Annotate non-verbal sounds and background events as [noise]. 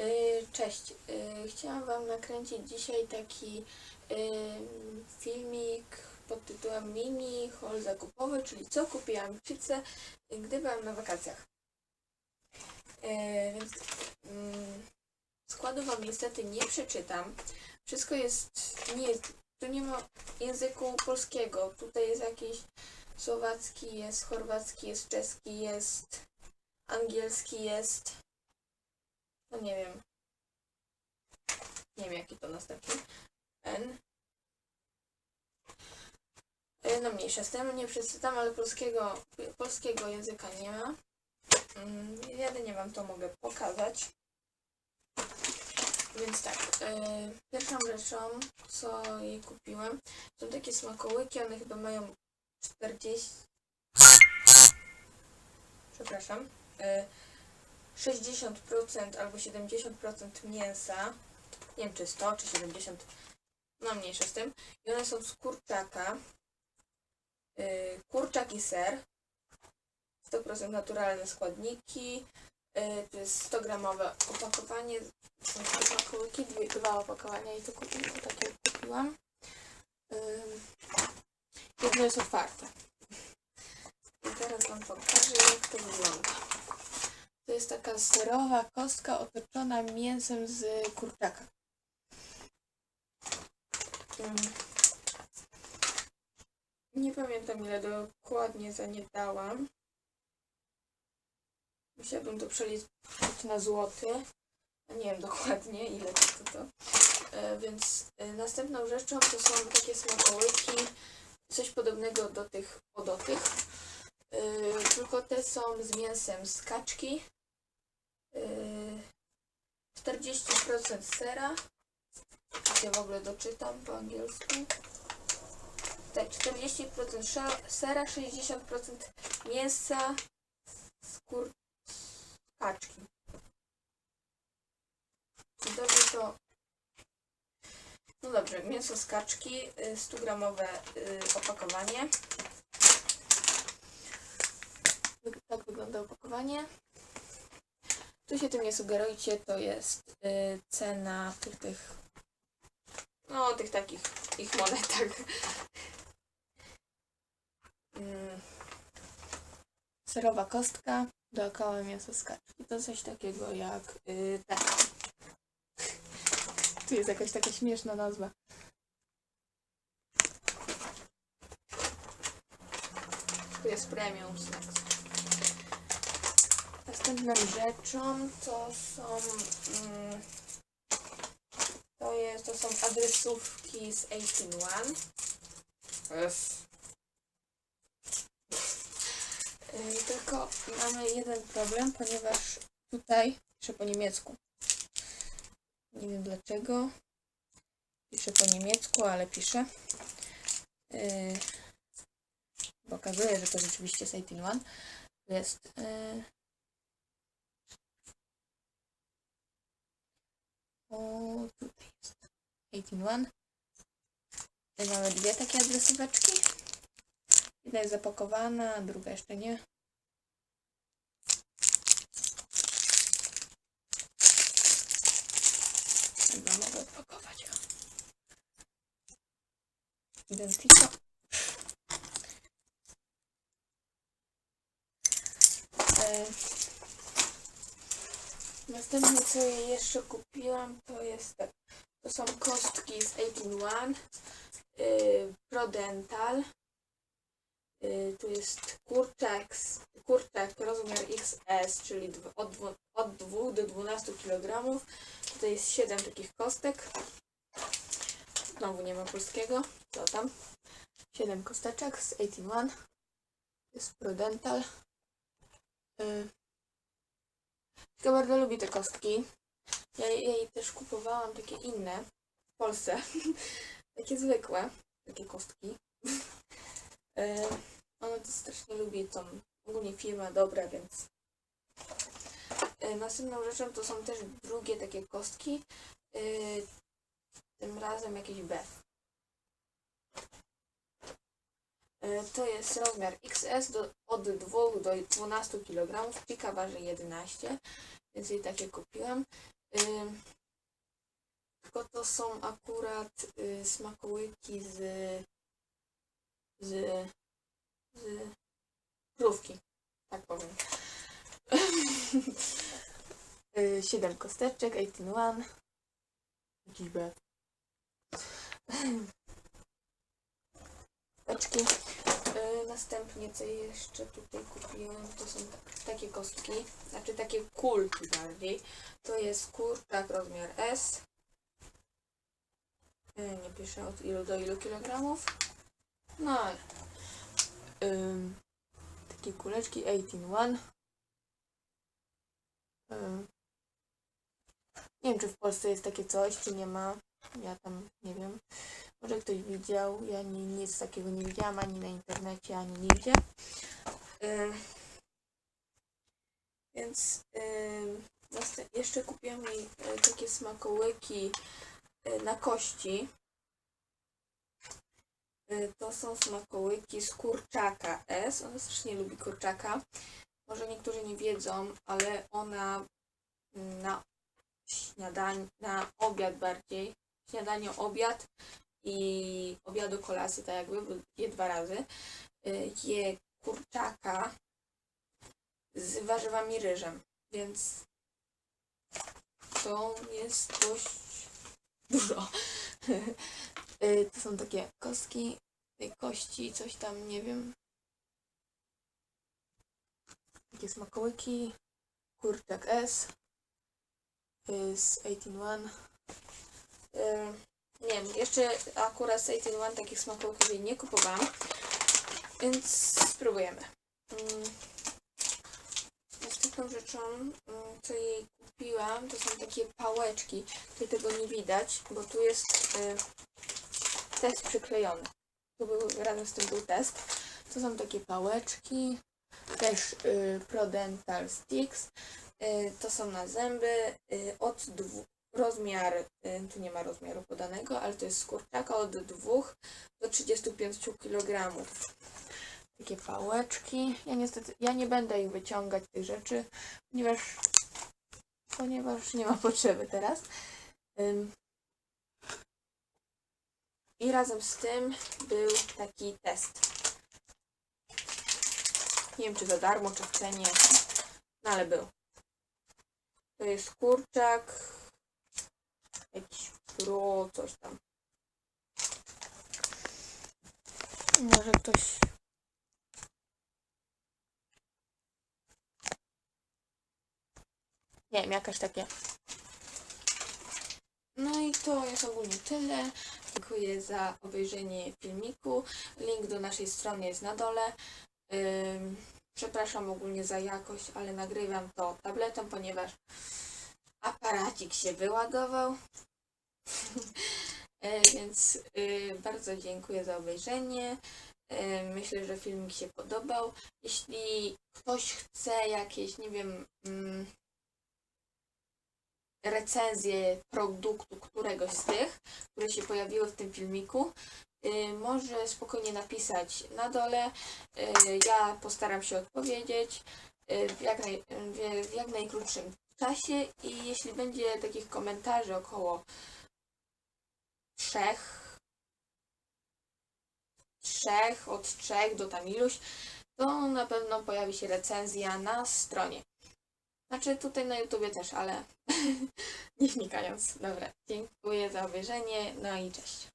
Y, Cześć. Y, Chciałam Wam nakręcić dzisiaj taki y, filmik pod tytułem Mini haul zakupowy, czyli co kupiłam w Chice, gdy byłam na wakacjach. Więc mm, składu Wam niestety nie przeczytam. Wszystko jest, nie jest, tu nie ma języku polskiego. Tutaj jest jakiś słowacki, jest chorwacki, jest czeski, jest angielski, jest no nie wiem. Nie wiem jaki to następny. N. E, No mniejsza z tym, nie przeczytam, ale polskiego, polskiego języka nie ma. Mm, Jedynie wam to mogę pokazać. Więc tak, e, pierwszą rzeczą, co jej kupiłem, są takie smakołyki, one chyba mają 40... Przepraszam. E, 60% albo 70% mięsa. Nie wiem czy 100 czy 70. No mniejsze z tym. I one są z kurczaka. Yy, kurczak i ser. 100% naturalne składniki. Yy, to jest 100 gramowe opakowanie. Są dwie, dwa opakowania i to, kupi, to takie kupiłam. Yy, jedno jest otwarte. I teraz wam pokażę jak to wygląda. Jest taka serowa kostka otoczona mięsem z kurczaka. Mm. Nie pamiętam ile dokładnie za nie dałam. Musiałabym to przeliczyć na złoty. Nie wiem dokładnie ile to to. to. E, więc e, następną rzeczą to są takie smakołyki. Coś podobnego do tych odotych. E, tylko te są z mięsem z kaczki. Yy, 40% sera. Ja w ogóle doczytam po angielsku. Tak, 40% sza- sera, 60% mięsa z kur... z kaczki. Czy dobrze to... No dobrze, mięso z kaczki, y, 100 gramowe y, opakowanie. Tak wygląda opakowanie. Tu się tym nie sugerujcie, to jest y, cena tych, tych, no tych takich, ich monetach. Mm. Serowa kostka, dookoła mięso z kaczki. To coś takiego jak y, ten. Tu jest jakaś taka śmieszna nazwa. Tu jest premium snacks. Następną rzeczą to są mm, to jest to są adresówki z 18one. Yes. Yy, tylko mamy jeden problem, ponieważ tutaj piszę po niemiecku. Nie wiem dlaczego. Piszę po niemiecku, ale piszę. Yy, pokazuję, że to rzeczywiście jest 18one. Tu Jest yy, O, tutaj jest 18.1. Tutaj mamy dwie takie adresóweczki. Jedna jest zapakowana, druga jeszcze nie. Chyba mogę odpakować. Identico. E, Następne co ja jeszcze kupiłam to jest tak, to są kostki z 18 yy, Prodental. Yy, tu jest kurczak, kurczak rozmiar XS, czyli od, od 2 do 12 kg. Tutaj jest 7 takich kostek. Znowu nie ma polskiego. Co tam? 7 kosteczek z 18. Jest Prodental. Yy, tylko bardzo lubi te kostki. Ja, ja jej też kupowałam takie inne w Polsce. [laughs] takie zwykłe, takie kostki. [laughs] e, ona to strasznie lubi tą ogólnie firma dobra, więc. E, następną rzeczą to są też drugie takie kostki. E, tym razem jakieś B. E, To jest rozmiar XS do, od 2 do 12 kg. Pika waży 11, więc jej takie kupiłam. Ym, tylko to są akurat y, smakołyki z, z, z krówki, tak powiem. [laughs] Y, Siedem kosteczek, 18 Jakiś brat. [laughs] Kosteczki. Następnie co jeszcze tutaj kupiłam, to są tak- takie kostki, znaczy takie kulki bardziej. To jest kurczak rozmiar S. Y, Nie piszę od ilu do ilu kilogramów. No ale ym, takie kuleczki 18-1. Ym, nie wiem, czy w Polsce jest takie coś, czy nie ma. Ja tam nie wiem. Może ktoś widział. Ja ni, nic takiego nie widziałam ani na internecie, ani nigdzie. Ym, więc następ- jeszcze kupiłam y, takie smakołyki y, na kości. To są smakołyki z kurczaka S. Ona strasznie lubi kurczaka. Może niektórzy nie wiedzą, ale ona na śniadanie, na obiad bardziej, śniadanie, obiad i obiadu kolacji, tak jakby, je dwa razy, y, je kurczaka z warzywami ryżem, więc to jest dość dużo. [laughs] Y, to są takie kostki, tej kości, coś tam, nie wiem. Takie smakołyki, kurczak S y, z 18-1. Nie wiem, jeszcze akurat z 18-1 takich smakołyków jej nie kupowałam, więc spróbujemy. Mm. Następną rzeczą, mm, co jej kupiłam, to są takie pałeczki. Tutaj tego nie widać, bo tu jest y, test przyklejony. Tu był, razem z tym był test. To są takie pałeczki, też y, Prodental Sticks. Y, to są na zęby y, od dwu, rozmiar, y, tu nie ma rozmiaru podanego, ale to jest z kurczaka od 2 do 35 kg. Takie pałeczki. Ja niestety, ja nie będę ich wyciągać tych rzeczy, ponieważ ponieważ nie ma [laughs] potrzeby teraz. I razem z tym był taki test. Nie wiem, czy za darmo, czy w cenie, no ale był. To jest kurczak, pro, coś tam. Może ktoś... Nie wiem, jakaś takie. No i to jest ogólnie tyle. Dziękuję za obejrzenie filmiku. Link do naszej strony jest na dole. Ym, przepraszam ogólnie za jakość, ale nagrywam to tabletem, ponieważ aparacik się wyładował. [laughs] E, Więc y, bardzo dziękuję za obejrzenie. E, Myślę, że filmik się podobał. Jeśli ktoś chce jakieś, nie wiem, mm, recenzję produktu któregoś z tych, które się pojawiły w tym filmiku, y, może spokojnie napisać na dole. Y, Ja postaram się odpowiedzieć w jak, naj, w jak najkrótszym czasie i jeśli będzie takich komentarzy około trzech, trzech, od trzech do tam iluś, to na pewno pojawi się recenzja na stronie. Znaczy tutaj na YouTubie też, ale [laughs] nie wnikając. Dobra, dziękuję za obejrzenie, no i cześć.